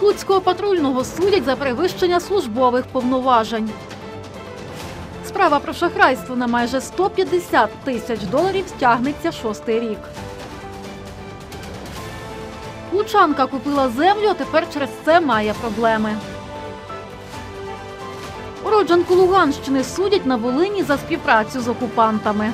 Луцького патрульного судять за перевищення службових повноважень. Справа про шахрайство на майже 150 тисяч доларів тягнеться шостий рік. Лучанка купила землю, а тепер через це має проблеми. Уродженку Луганщини судять на Волині за співпрацю з окупантами.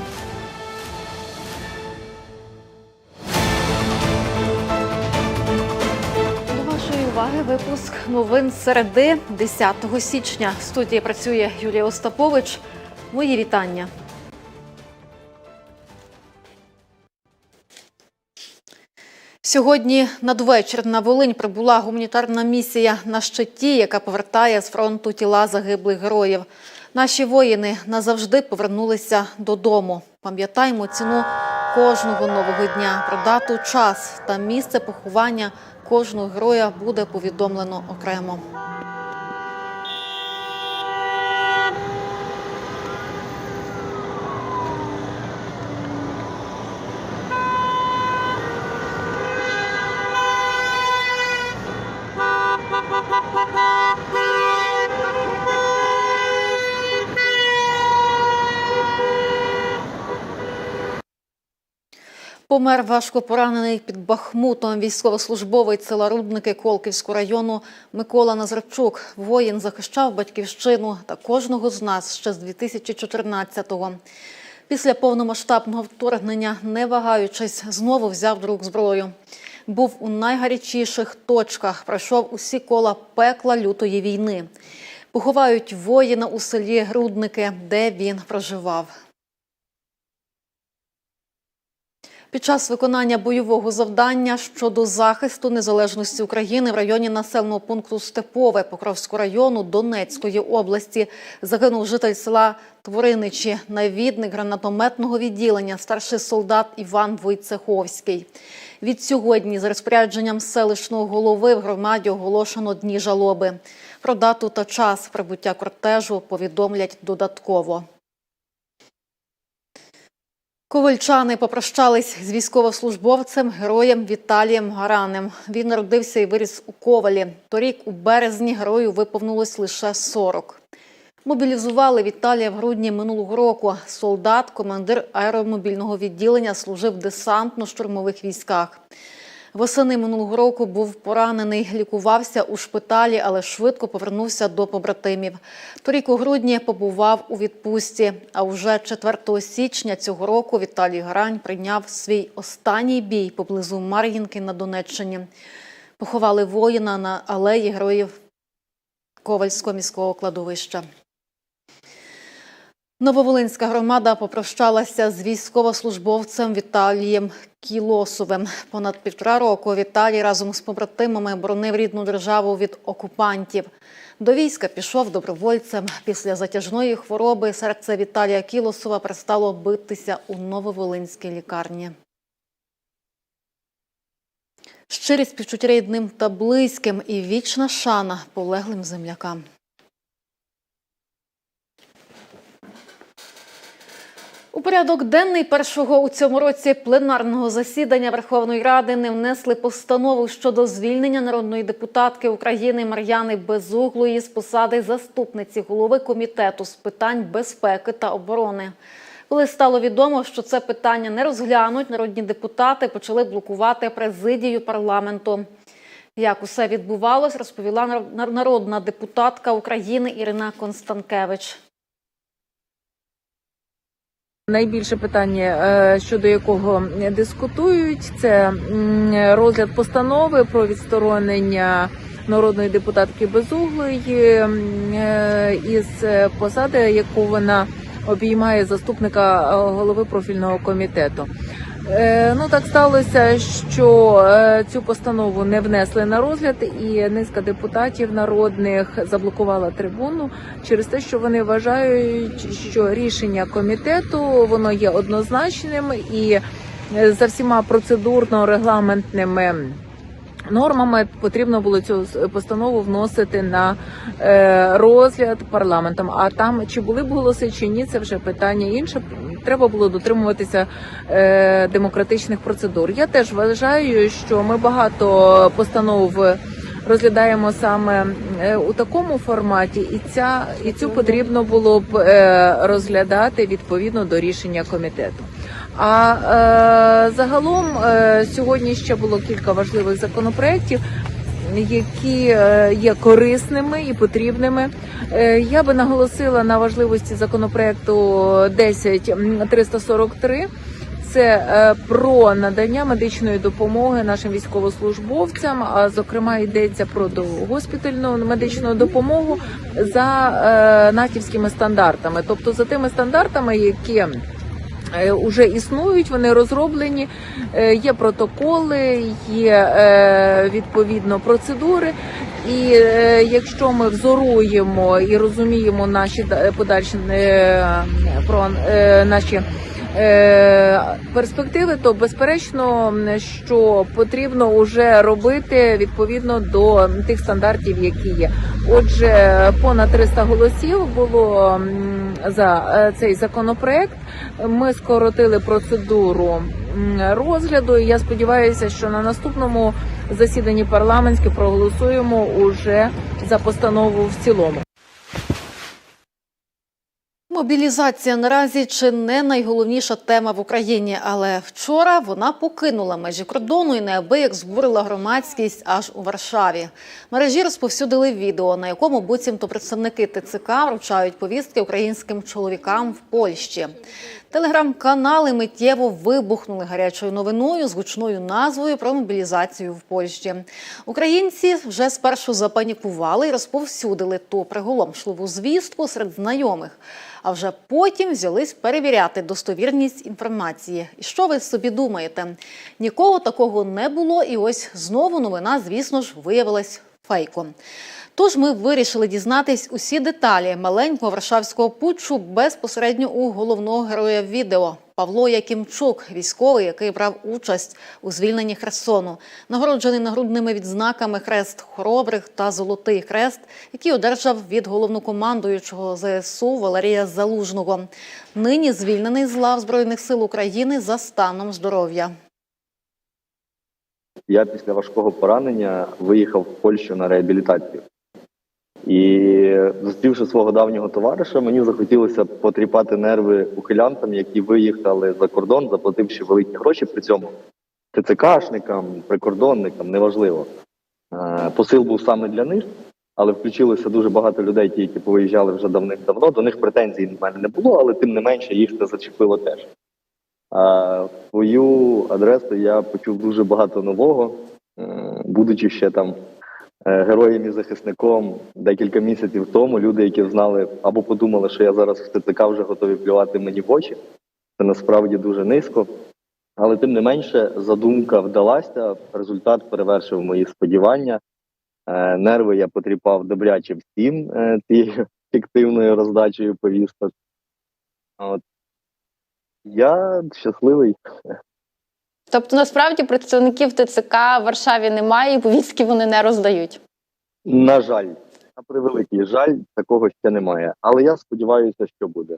Новин середи 10 січня. В студії працює Юлія Остапович. Мої вітання. Сьогодні надвечір на Волинь прибула гуманітарна місія на щиті, яка повертає з фронту тіла загиблих героїв. Наші воїни назавжди повернулися додому. Пам'ятаємо ціну кожного нового дня. Про дату, час та місце поховання кожного героя буде повідомлено окремо. Помер важко поранений під Бахмутом військовослужбовець села Рудники Колківського району Микола Назарчук. Воїн захищав батьківщину та кожного з нас ще з 2014-го. Після повномасштабного вторгнення, не вагаючись, знову взяв до рук зброю. Був у найгарячіших точках, пройшов усі кола пекла лютої війни. Поховають воїна у селі Рудники, де він проживав. Під час виконання бойового завдання щодо захисту незалежності України в районі населеного пункту Степове Покровського району Донецької області загинув житель села Твориничі, навідник гранатометного відділення, старший солдат Іван Войцеховський. Від сьогодні, за розпорядженням селищного голови, в громаді оголошено дні жалоби. Про дату та час прибуття кортежу повідомлять додатково. Ковальчани попрощались з військовослужбовцем героєм Віталієм Гаранем. Він народився і виріс у Ковалі. Торік у березні герою виповнилось лише 40. Мобілізували Віталія в грудні минулого року. Солдат, командир аеромобільного відділення, служив в десантно-штурмових військах. Восени минулого року був поранений, лікувався у шпиталі, але швидко повернувся до побратимів. Торік у грудні побував у відпустці. А вже 4 січня цього року Віталій Гарань прийняв свій останній бій поблизу Мар'їнки на Донеччині. Поховали воїна на алеї героїв Ковальського міського кладовища. Нововолинська громада попрощалася з військовослужбовцем Віталієм Кілосовим. Понад півтора року Віталій разом з побратимами боронив рідну державу від окупантів. До війська пішов добровольцем. Після затяжної хвороби серце Віталія Кілосова перестало битися у Нововолинській лікарні. Щирі співчуття рідним та близьким і вічна шана полеглим землякам. У порядок денний першого у цьому році пленарного засідання Верховної Ради не внесли постанову щодо звільнення народної депутатки України Мар'яни Безуглої з посади заступниці голови комітету з питань безпеки та оборони. Коли стало відомо, що це питання не розглянуть, народні депутати почали блокувати президію парламенту. Як усе відбувалось, розповіла нар- народна депутатка України Ірина Констанкевич. Найбільше питання, е, щодо якого дискутують, це розгляд постанови про відсторонення народної депутатки Безуглої е, із посади, яку вона обіймає заступника е, голови профільного комітету. Е, Ну так сталося, що е, цю постанову не внесли на розгляд, і низка депутатів народних заблокувала трибуну через те, що вони вважають, що рішення комітету воно є однозначним і е, за всіма процедурно-регламентними. Нормами потрібно було цю постанову вносити на розгляд парламентом. А там чи були б голоси, чи ні, це вже питання інше. Треба було дотримуватися е, демократичних процедур. Я теж вважаю, що ми багато постанов розглядаємо саме е, у такому форматі, і ця і цю потрібно було б е, розглядати відповідно до рішення комітету. А е, загалом е, сьогодні ще було кілька важливих законопроєктів, які е, є корисними і потрібними. Е, Я би наголосила на важливості законопроекту 10343. Це е, про надання медичної допомоги нашим військовослужбовцям. А зокрема йдеться про госпітальну медичну допомогу за натівськими стандартами, тобто за тими стандартами, які вже існують, вони розроблені, е, є протоколи, є е, відповідно процедури. І е, якщо ми взоруємо і розуміємо наші подальші е, про е, наші е, перспективи, то безперечно, що потрібно вже робити відповідно до тих стандартів, які є. Отже, понад 300 голосів було за е, цей законопроект. Ми скоротили процедуру розгляду. І я сподіваюся, що на наступному засіданні парламентське проголосуємо уже за постанову в цілому. Мобілізація наразі чи не найголовніша тема в Україні, але вчора вона покинула межі кордону і неабияк збурила громадськість аж у Варшаві. Мережі розповсюдили відео, на якому буцімто представники ТЦК вручають повістки українським чоловікам в Польщі. Телеграм-канали миттєво вибухнули гарячою новиною з гучною назвою про мобілізацію в Польщі. Українці вже спершу запанікували і розповсюдили ту приголомшливу звістку серед знайомих. А вже потім взялись перевіряти достовірність інформації. І що ви собі думаєте? Нікого такого не було, і ось знову новина, звісно ж, виявилась фейком. Тож ми вирішили дізнатись усі деталі маленького варшавського путчу безпосередньо у головного героя відео Павло Якимчук, військовий, який брав участь у звільненні Херсону, нагороджений нагрудними відзнаками Хрест Хоробрих та Золотий Хрест, який одержав від головнокомандуючого ЗСУ Валерія Залужного. Нині звільнений з лав Збройних сил України за станом здоров'я. Я після важкого поранення виїхав в Польщу на реабілітацію. І зустрівши свого давнього товариша, мені захотілося потріпати нерви ухилянтам, які виїхали за кордон, заплативши великі гроші при цьому ТЦКшникам, прикордонникам, неважливо. Е, Посил був саме для них, але включилося дуже багато людей, ті, які повиїжджали вже давним-давно. До них претензій в мене не було, але тим не менше їх це зачепило теж. Свою адресу я почув дуже багато нового, Е, будучи ще там е, героєм і захисником декілька місяців тому. Люди, які знали або подумали, що я зараз в ТЦК вже готові плювати мені в очі. Це насправді дуже низько. Але тим не менше, задумка вдалася, результат перевершив мої сподівання. Е, Нерви я потріпав добряче всім е, цією фіктивною роздачею повісток. От. Я щасливий. Тобто, насправді представників ТЦК в Варшаві немає, і повістки вони не роздають. На жаль, на превеликий жаль, такого ще немає. Але я сподіваюся, що буде.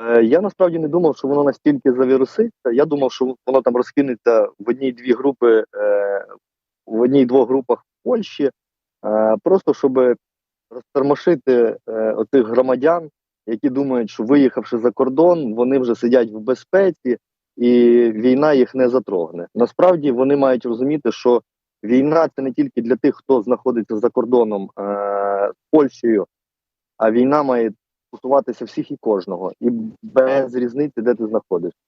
Е, я насправді не думав, що воно настільки завіруситься. Я думав, що воно там розкинеться в одній-дві групи, е, в одній-двох групах в Польщі, е, просто щоб розтормошити е, оцих громадян, які думають, що виїхавши за кордон, вони вже сидять в безпеці і війна їх не затрогне. Насправді вони мають розуміти, що війна це не тільки для тих, хто знаходиться за кордоном е, з Польщею, а війна має стосуватися всіх і кожного, і без різниці, де ти знаходишся.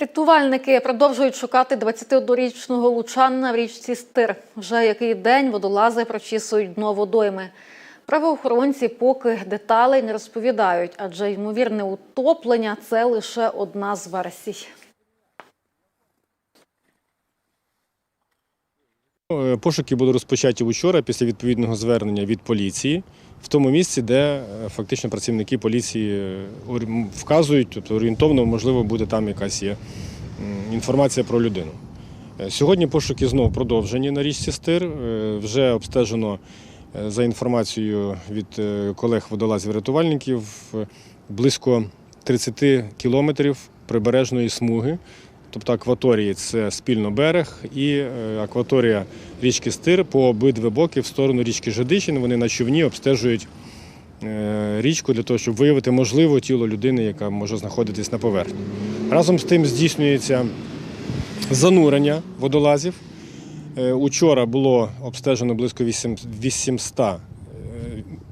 Рятувальники продовжують шукати 21-річного лучанина в річці Стир. Вже який день водолази прочісують дно водойми. Правоохоронці поки деталей не розповідають, адже ймовірне утоплення це лише одна з версій. Е, Пошуки були розпочаті вчора після відповідного звернення від поліції в тому місці, де е, фактично працівники поліції е, вказують, тобто орієнтовно, можливо, буде там якась є інформація про людину. Сьогодні пошуки знову продовжені на річці Стир. Вже обстежено за інформацією від е, колег водолазів-рятувальників е, близько 30 кілометрів прибережної смуги тобто акваторії це спільно берег і е, акваторія річки Стир по обидві боки в сторону річки Жидичин. Вони на човні обстежують е, річку для того, щоб виявити можливо тіло людини, яка може знаходитись на поверхні. Разом з тим здійснюється занурення водолазів. Е, Учора було обстежено близько 800,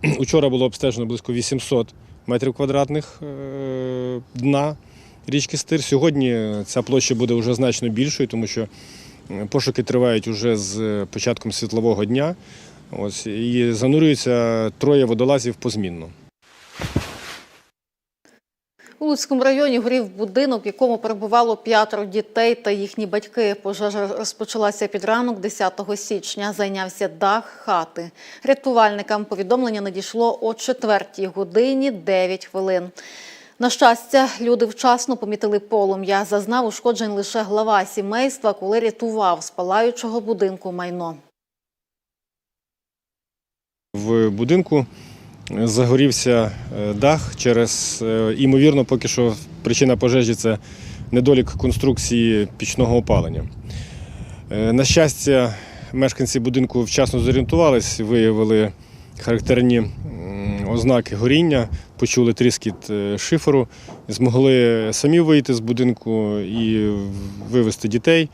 е, учора було обстежено близько 800 метрів квадратних е, дна річки Стир. Сьогодні ця площа буде вже значно більшою, тому що пошуки тривають уже з початком світлового дня. Ось, і занурюються троє водолазів позмінно. У Луцькому районі горів будинок, в якому перебувало п'ятеро дітей та їхні батьки. Пожежа розпочалася під ранок 10 січня. Зайнявся дах хати. Рятувальникам повідомлення надійшло о 4 годині 9 хвилин. На щастя, люди вчасно помітили полум'я. Зазнав ушкоджень лише глава сімейства, коли рятував з палаючого будинку майно. В будинку загорівся е, дах через, е, імовірно, поки що причина пожежі це недолік конструкції пічного опалення. Е, На щастя, мешканці будинку вчасно зорієнтувались, виявили характерні ознаки горіння, почули тріскіт е, шиферу, змогли самі вийти з будинку і вивезти дітей.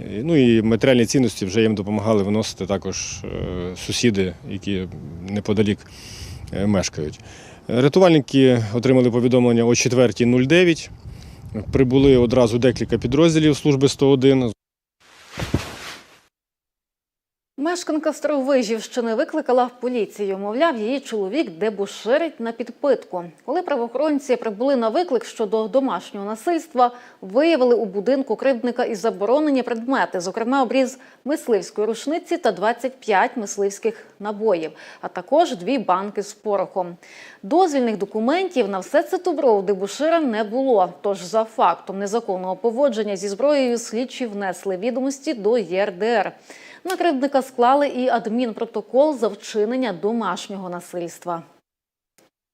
Е, Ну і матеріальні цінності вже їм допомагали виносити також е, сусіди, які неподалік е, мешкають. Е, Рятувальники отримали повідомлення о 4.09. Прибули одразу декілька підрозділів служби 101. Мешканка Старовижівщини викликала поліцію. Мовляв, її чоловік дебоширить на підпитку. Коли правоохоронці прибули на виклик щодо домашнього насильства, виявили у будинку кривдника і заборонені предмети, зокрема обріз мисливської рушниці та 25 мисливських набоїв, а також дві банки з порохом. Дозвільних документів на все це добро у дебошира не було. Тож за фактом незаконного поводження зі зброєю слідчі внесли відомості до ЄРДР. На кривдника склали і адмінпротокол за вчинення домашнього насильства.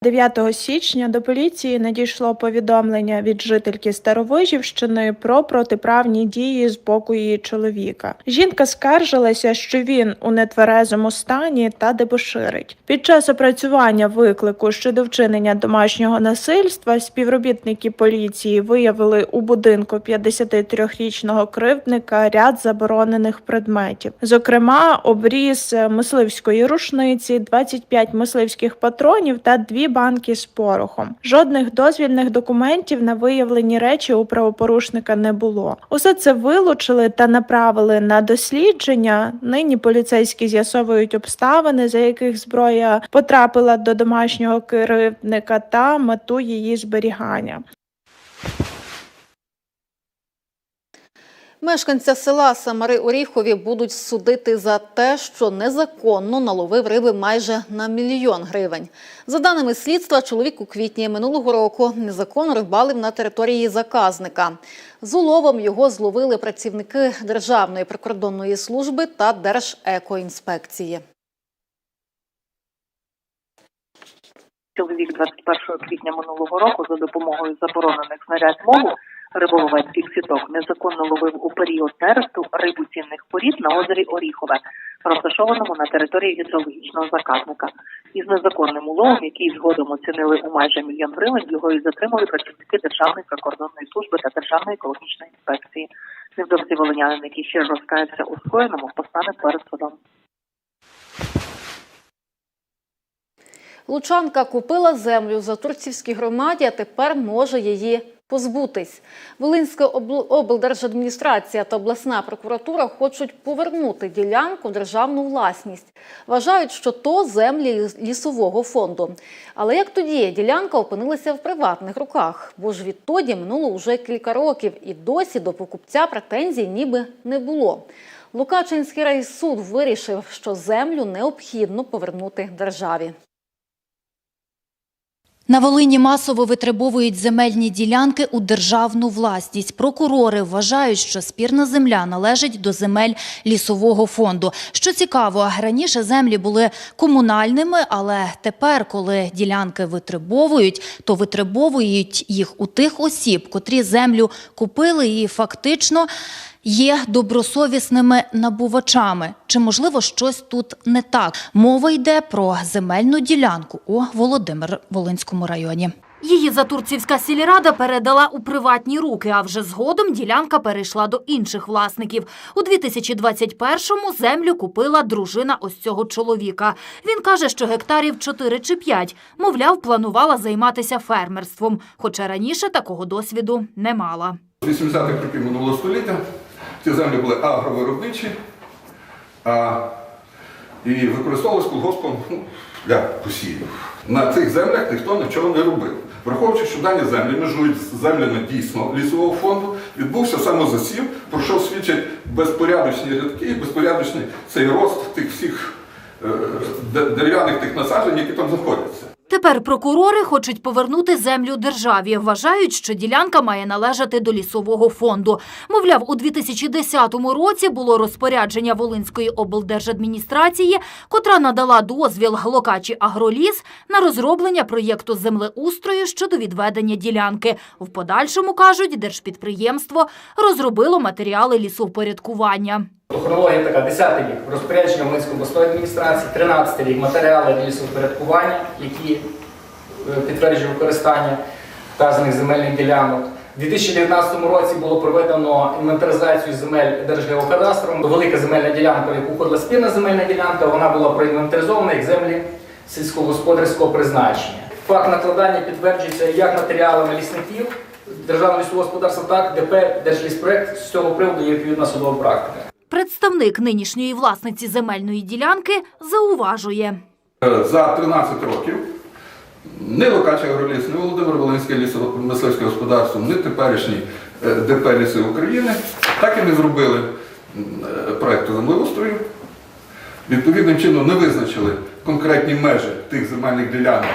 9 січня до поліції надійшло повідомлення від жительки Старовижівщини про протиправні дії з боку її чоловіка. Жінка скаржилася, що він у нетверезому стані та дебоширить. Під час опрацювання виклику щодо вчинення домашнього насильства співробітники поліції виявили у будинку 53-річного кривдника ряд заборонених предметів, зокрема, обріз мисливської рушниці, 25 мисливських патронів та дві банки з порохом. Жодних дозвільних документів на виявлені речі у правопорушника не було. Усе це вилучили та направили на дослідження. Нині поліцейські з'ясовують обставини, за яких зброя потрапила до домашнього керівника та мету її зберігання. Мешканця села Самари Оріхові будуть судити за те, що незаконно наловив риби майже на мільйон гривень. За даними слідства, чоловік у квітні минулого року незаконно рибалив на території заказника. З уловом його зловили працівники Державної прикордонної служби та Держекоінспекції. Чоловік 21 квітня минулого року за допомогою заборонених знарядь мову риболовецьких сіток незаконно ловив у період нересту рибу цінних порід на озері Оріхове, розташованому на території гідрологічного заказника. Із незаконним уловом, який згодом оцінили у майже мільйон гривень, його і затримали працівники Державної прикордонної служби та Державної екологічної інспекції. Невдовзі волинянин, який ще розкаявся у скоєному, постане перед судом. Лучанка купила землю за турцівській громаді, а тепер може її позбутись. Волинська обл- облдержадміністрація та обласна прокуратура хочуть повернути ділянку в державну власність. Вважають, що то землі лісового фонду. Але як тоді ділянка опинилася в приватних руках? Бо ж відтоді минуло вже кілька років, і досі до покупця претензій ніби не було. Лукачинський райсуд вирішив, що землю необхідно повернути державі. На Волині масово витребовують земельні ділянки у державну власність. Прокурори вважають, що спірна земля належить до земель лісового фонду. Що цікаво, раніше землі були комунальними, але тепер, коли ділянки витребовують, то витребовують їх у тих осіб, котрі землю купили і фактично є добросовісними набувачами. Чи можливо щось тут не так? Мова йде про земельну ділянку у Володимир-Волинському районі. Її Затурцівська сільрада передала у приватні руки, а вже згодом ділянка перейшла до інших власників. У 2021-му землю купила дружина ось цього чоловіка. Він каже, що гектарів 4 чи 5, мовляв, планувала займатися фермерством, хоча раніше такого досвіду не мала. З 80-х років минулого століття ці землі були агровиробничі а, і використовувалися колгоспом ну, для посівів. На цих землях ніхто нічого не робив. Враховуючи, що дані землі межують з землями дійсно лісового фонду, відбувся самозасів, про що свідчать безпорядочні рядки, безпорядочний цей рост тих всіх е, дерев'яних тих насаджень, які там знаходяться. Тепер прокурори хочуть повернути землю державі. Вважають, що ділянка має належати до лісового фонду. Мовляв, у 2010 році було розпорядження Волинської облдержадміністрації, котра надала дозвіл Локачі Агроліс на розроблення проєкту землеустрою щодо відведення ділянки. В подальшому кажуть, держпідприємство розробило матеріали лісовпорядкування. Хронологія така, 10 рік розпорядження Волинської обласної адміністрації, 13 рік матеріали лісовпорядкування, які е, підтверджують використання вказаних земельних ділянок. У 2019 році було проведено інвентаризацію земель Держгеокадастром. Велика земельна ділянка, в яку входила спільна земельна ділянка, вона була проінвентаризована як землі сільськогосподарського призначення. Факт накладання підтверджується як матеріалами лісників Державного лісового господарства, так ДП Держліспроект з цього приводу є відповідна судова практика. Представник нинішньої власниці земельної ділянки зауважує. Е, За 13 років ні Локача Агроліс, ні Володимир Волинське лісомисливське господарство, ні теперішній е, ДП Ліси України так і не зробили е, землеустрою. Відповідним чином не визначили конкретні межі тих земельних ділянок,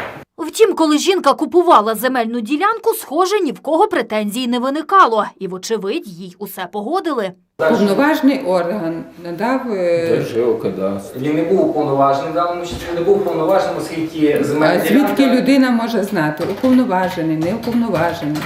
Втім, коли жінка купувала земельну ділянку, схоже, ні в кого претензій не виникало. І, вочевидь, їй усе погодили. Повноважний орган надав. е, Держгеокадастр. Він не був уповноважений в даному числі, не був уповноваженим, оскільки А земельна звідки людина може знати? Уповноважений, не уповноважений.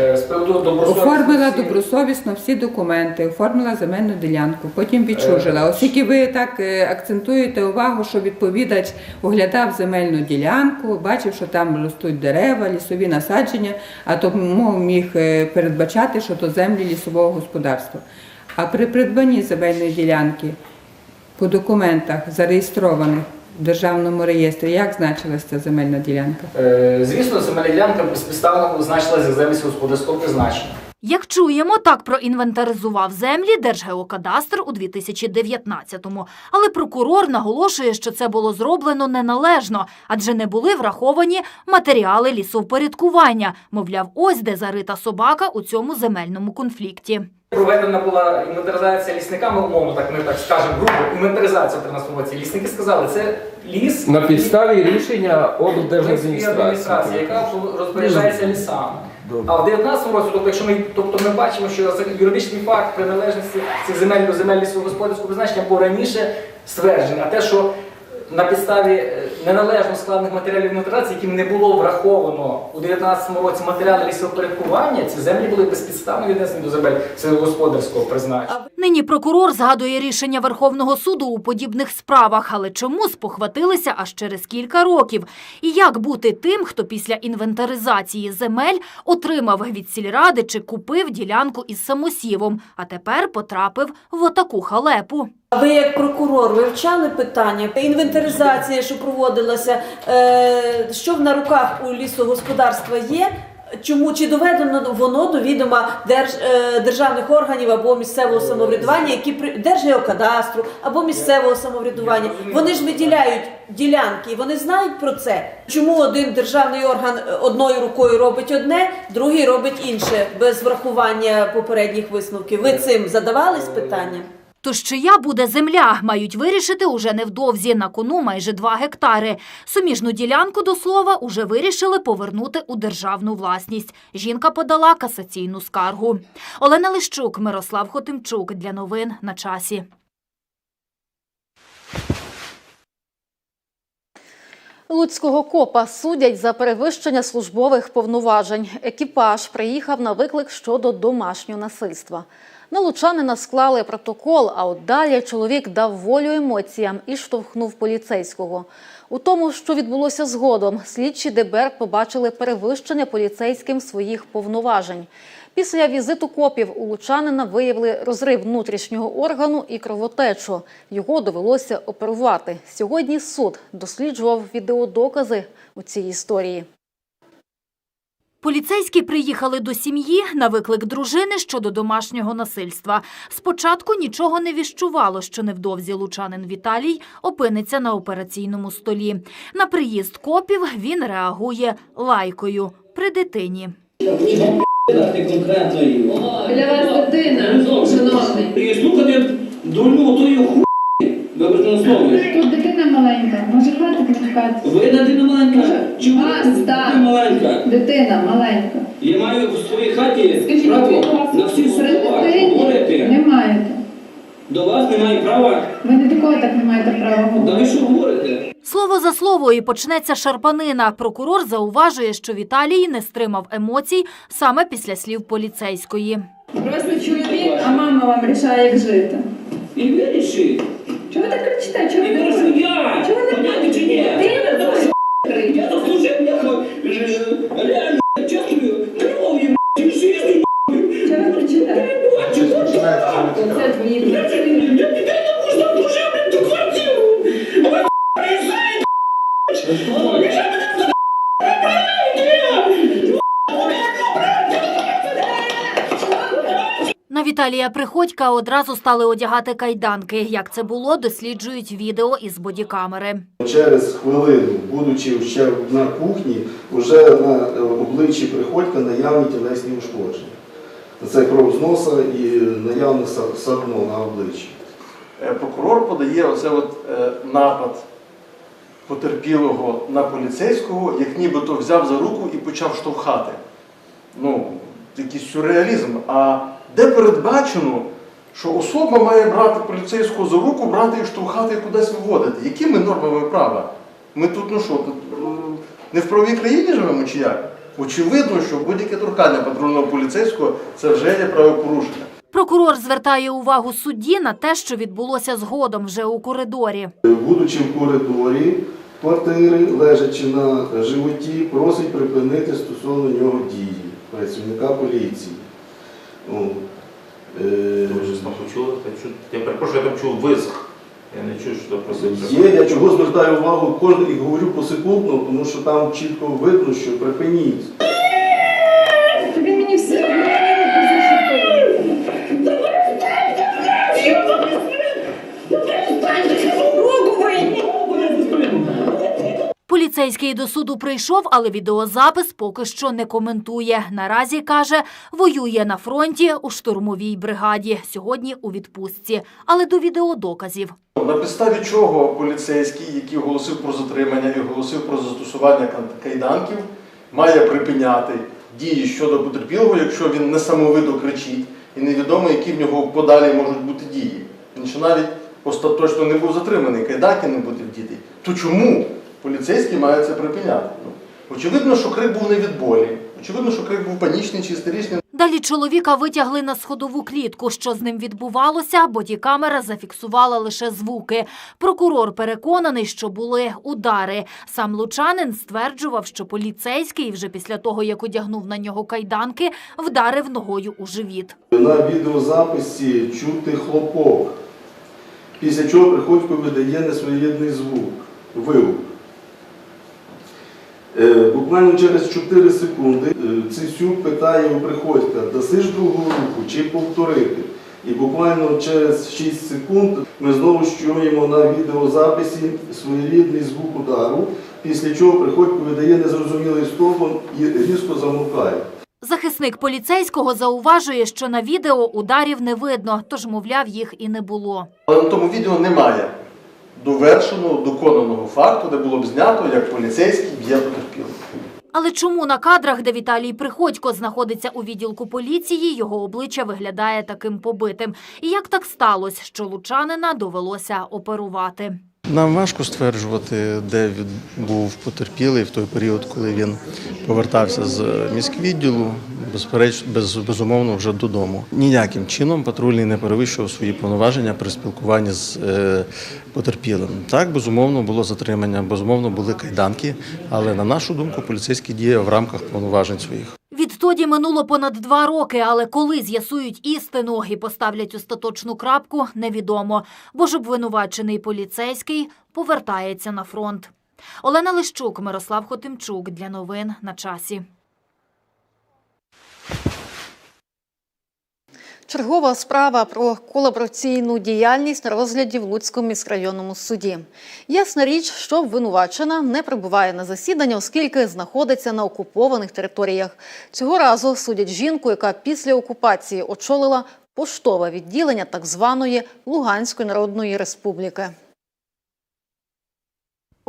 Е, з приводу добросовісності. Оформила добросовісно всі документи, оформила земельну ділянку, потім відчужила. Оскільки ви так е, акцентуєте увагу, що відповідач оглядав земельну ділянку, бачив, що там ростуть дерева, лісові насадження, а тому міг е, передбачати, що то землі лісового господарства. А при придбанні земельної ділянки по документах зареєстрованих державному реєстрі, як значилася ця земельна ділянка? Е, Звісно, земельна ділянка безпідставно значилася як землі сільськогосподарського призначення. Як чуємо, так проінвентаризував землі Держгеокадастр у 2019-му. Але прокурор наголошує, що це було зроблено неналежно, адже не були враховані матеріали лісовпорядкування. Мовляв, ось де зарита собака у цьому земельному конфлікті. Проведена була інвентаризація лісниками, умовно, так ми так скажемо, грубо, інвентаризація в 13 році. Лісники сказали, це ліс На підставі рішення облдержадміністрації. адміністрації, яка розпоряджається лісами. А в 19 році, тобто, якщо ми, тобто ми бачимо, що юридичний факт приналежності цих земель до земель лісогосподарського призначення був раніше стверджений, а те, що на підставі е, неналежно складених матеріалів інвентаризації, яким не було враховано у 19 році матеріали лісопорядкування, ці землі були безпідставно віднесені до земель сільськогосподарського призначення. Нині прокурор згадує рішення Верховного суду у подібних справах, але чому спохватилися аж через кілька років? І як бути тим, хто після інвентаризації земель отримав від сільради чи купив ділянку із самосівом, а тепер потрапив в отаку халепу? Ви як прокурор вивчали питання інвентаризація, що проводилася, е, що на руках у лісогосподарства є? Чому чи доведено воно до відома держ, е, державних органів або місцевого самоврядування, які при держгеокадастру або місцевого самоврядування? Вони ж виділяють ділянки, і вони знають про це. Чому один державний орган е, одною рукою робить одне, другий робить інше без врахування попередніх висновків? Ви цим задавались питанням? Тож чия буде земля, мають вирішити уже невдовзі. На кону майже 2 гектари. Суміжну ділянку, до слова, уже вирішили повернути у державну власність. Жінка подала касаційну скаргу. Олена Лищук, Мирослав Хотимчук. Для новин на часі. Луцького копа судять за перевищення службових повноважень. Екіпаж приїхав на виклик щодо домашнього насильства. На лучанина склали протокол, а от далі чоловік дав волю емоціям і штовхнув поліцейського. У тому, що відбулося згодом, слідчі ДБР побачили перевищення поліцейським своїх повноважень. Після візиту копів у лучанина виявили розрив внутрішнього органу і кровотечу. Його довелося оперувати. Сьогодні суд досліджував відеодокази у цій історії. Поліцейські приїхали до сім'ї на виклик дружини щодо домашнього насильства. Спочатку нічого не віщувало, що невдовзі лучанин Віталій опиниться на операційному столі. На приїзд копів він реагує лайкою при дитині. Ти конкретно її. Для вас дитина, шановний. І слухати дурню тої хуйні. На слові. Тут дитина маленька, може хватить не Ви дитина маленька. Чому Вас, маленька? Дитина маленька. Я маю в своїй хаті Скажіть, право на всі слова дитині говорити. не маєте. До вас немає права. Ви не до кого так не маєте права Да ви що говорите? Слово за слово і почнеться шарпанина. Прокурор зауважує, що Віталій не стримав емоцій саме після слів поліцейської. Просто чоловік, а мама вам рішає, як жити. І виріши. Чого ви так кричите? Чого ви так не вирішу я. Чого ви не Поняти чи ні? Ти не можеш Я заслужив, бляха, е, реально, чесною, кров'ю, і жизнью, Чого ви кричите? Це твої Я тебе не можу дуже, блядь, ту квартиру. А ви, приїжджаєте, ви Віталія Приходька одразу стали одягати кайданки. Як це було, досліджують відео із бодікамери. Через хвилину, будучи ще на кухні, вже на обличчі приходька наявні тілесні ушкодження. Це кров з носа і наявне са- садно на обличчі. Е, Прокурор подає оце от е, напад потерпілого на поліцейського, як нібито взяв за руку і почав штовхати. Ну, якийсь сюрреалізм. А де передбачено, що особа має брати поліцейського за руку, брати і штовхати і кудись виводити? Якими нормами права? Ми тут, ну що, тут не в правовій країні живемо чи як? Очевидно, що будь-яке торкання патрульного поліцейського це вже є правопорушення. Прокурор звертає увагу судді на те, що відбулося згодом вже у коридорі. Будучи в коридорі квартири, лежачи на животі, просить припинити стосовно нього дії працівника поліції. О, е, Ви щось там почули? Та чу- Я перепрошую, я там чув визг. Я не чую, що просив. Є, я чого звертаю увагу кожен і говорю посекундно, тому що там чітко видно, що припиніть. Поліцейський до суду прийшов, але відеозапис поки що не коментує. Наразі каже, воює на фронті у штурмовій бригаді. Сьогодні у відпустці, але до відеодоказів. На підставі чого поліцейський, який оголосив про затримання і оголосив про застосування кайданків, має припиняти дії щодо потерпілого, якщо він несамовито кричить, і невідомо, які в нього подалі можуть бути дії. Він ще навіть остаточно не був затриманий, кайданки не буде вдіти. То чому поліцейський має це припиняти? Ну, очевидно, що крик був не від болі, очевидно, що крик був панічний чи істеричний. Далі чоловіка витягли на сходову клітку. Що з ним відбувалося, бодікамера зафіксувала лише звуки. Прокурор переконаний, що були удари. Сам лучанин стверджував, що поліцейський вже після того, як одягнув на нього кайданки, вдарив ногою у живіт. На відеозаписі чути хлопок, після чого приходько видає несвоєрідний звук, вигук. Е, Буквально через 4 секунди е, Цисюк питає у приходька, даси ж другу руку чи повторити. І буквально через 6 секунд ми знову чуємо на відеозаписі своєрідний звук удару, після чого приходько видає незрозумілий стогон і різко замовкає. Захисник поліцейського зауважує, що на відео ударів не видно, тож, мовляв, їх і не було. Але на тому відео немає довершеного, доконаного факту, де було б знято, як поліцейський б'є потерпілого. Але чому на кадрах, де Віталій Приходько знаходиться у відділку поліції, його обличчя виглядає таким побитим? І як так сталося, що лучанина довелося оперувати? Нам важко стверджувати, де він був потерпілий в той період, коли він повертався з міськвідділу, безперечно, без, безумовно, вже додому. Ніяким чином патрульний не перевищував свої повноваження при спілкуванні з е, потерпілим. Так, безумовно, було затримання, безумовно, були кайданки, але на нашу думку, поліцейський діє в рамках повноважень своїх. Відтоді минуло понад два роки, але коли з'ясують істину і поставлять остаточну крапку, невідомо, бо ж обвинувачений поліцейський повертається на фронт. Олена Лищук, Мирослав Хотимчук для новин на часі. Чергова справа про колабораційну діяльність на розгляді в Луцькому міськрайонному суді. Ясна річ, що обвинувачена не прибуває на засідання, оскільки знаходиться на окупованих територіях. Цього разу судять жінку, яка після окупації очолила поштове відділення так званої Луганської Народної Республіки.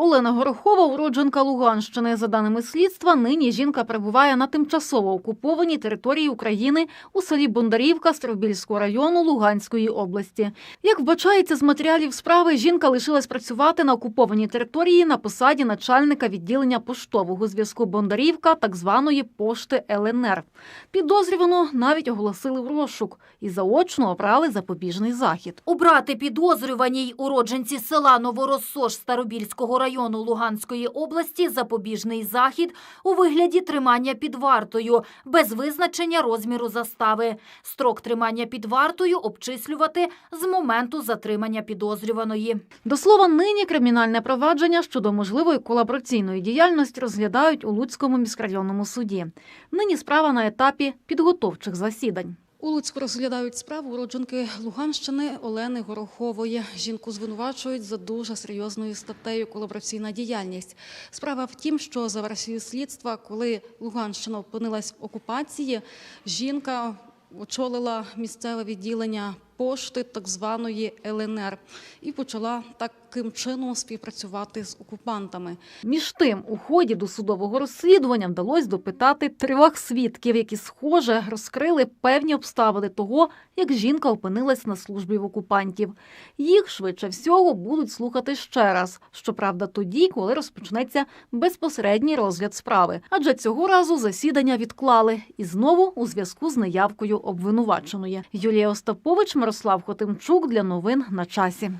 Олена Горохова, уродженка Луганщини. За даними слідства, нині жінка перебуває на тимчасово окупованій території України у селі Бондарівка Старобільського району Луганської області. Як вбачається з матеріалів справи, жінка лишилась працювати на окупованій території на посаді начальника відділення поштового зв'язку Бондарівка, так званої пошти ЛНР. Підозрювану навіть оголосили в розшук і заочно обрали запобіжний захід. Обрати підозрюваній уродженці села Новоросош Старобільського району Луганської області запобіжний захід у вигляді тримання під вартою без визначення розміру застави. Строк тримання під вартою обчислювати з моменту затримання підозрюваної. До слова, нині кримінальне провадження щодо можливої колабораційної діяльності розглядають у Луцькому міськрайонному суді. Нині справа на етапі підготовчих засідань. У Луцьку розглядають справу уродженки Луганщини Олени Горохової. Жінку звинувачують за дуже серйозною статтею колабораційна діяльність. Справа в тім, що за версією слідства, коли Луганщина опинилась в окупації, жінка очолила місцеве відділення пошти так званої ЛНР і почала таким чином співпрацювати з окупантами. Між тим, у ході досудового розслідування вдалося допитати трьох свідків, які схоже розкрили певні обставини того, як жінка опинилась на службі в окупантів. Їх швидше всього будуть слухати ще раз. Щоправда, тоді, коли розпочнеться безпосередній розгляд справи. Адже цього разу засідання відклали і знову у зв'язку з неявкою обвинуваченої. Юлія Остапович, Мирослав Хотимчук для новин на часі.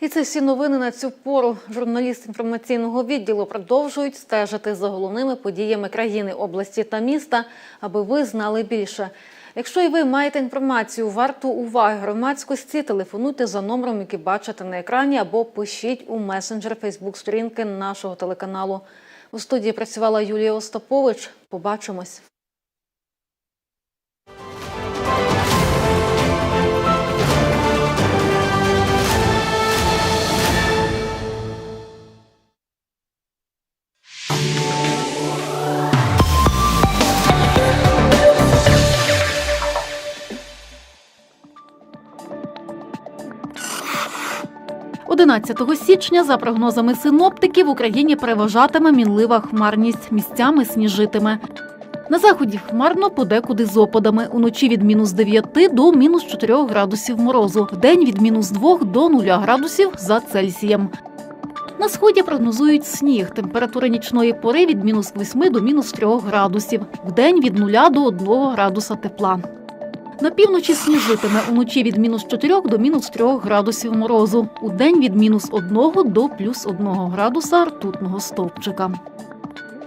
І це всі новини на цю пору. Журналісти інформаційного відділу продовжують стежити за головними подіями країни, області та міста, аби ви знали більше. Якщо і ви маєте інформацію, варту уваги громадськості, телефонуйте за номером, який бачите на екрані, або пишіть у месенджер Фейсбук-сторінки нашого телеканалу. У студії працювала Юлія Остапович. Побачимось. – 11 січня, за прогнозами синоптиків, в Україні переважатиме мінлива хмарність, місцями сніжитиме. На заході хмарно подекуди з опадами. Уночі від мінус 9 до мінус 4 градусів морозу. Вдень від мінус 2 до 0 градусів за Цельсієм. На сході прогнозують сніг. Температура нічної пори від мінус 8 до мінус 3 градусів. Вдень від 0 до 1 градуса тепла. На півночі сніжитиме уночі від мінус 4 до мінус 3 градусів морозу. Удень від мінус 1 до плюс 1 градуса ртутного стовпчика.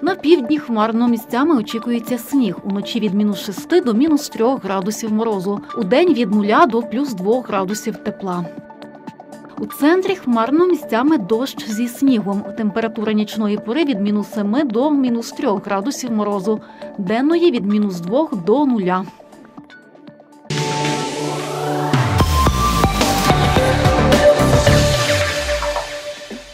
На півдні хмарно місцями очікується сніг. Уночі від мінус 6 до мінус 3 градусів морозу. Удень від 0 до плюс 2 градусів тепла. У центрі хмарно місцями дощ зі снігом. Температура нічної пори від мінус 7 до мінус 3 градусів морозу. Денної від мінус 2 до 0.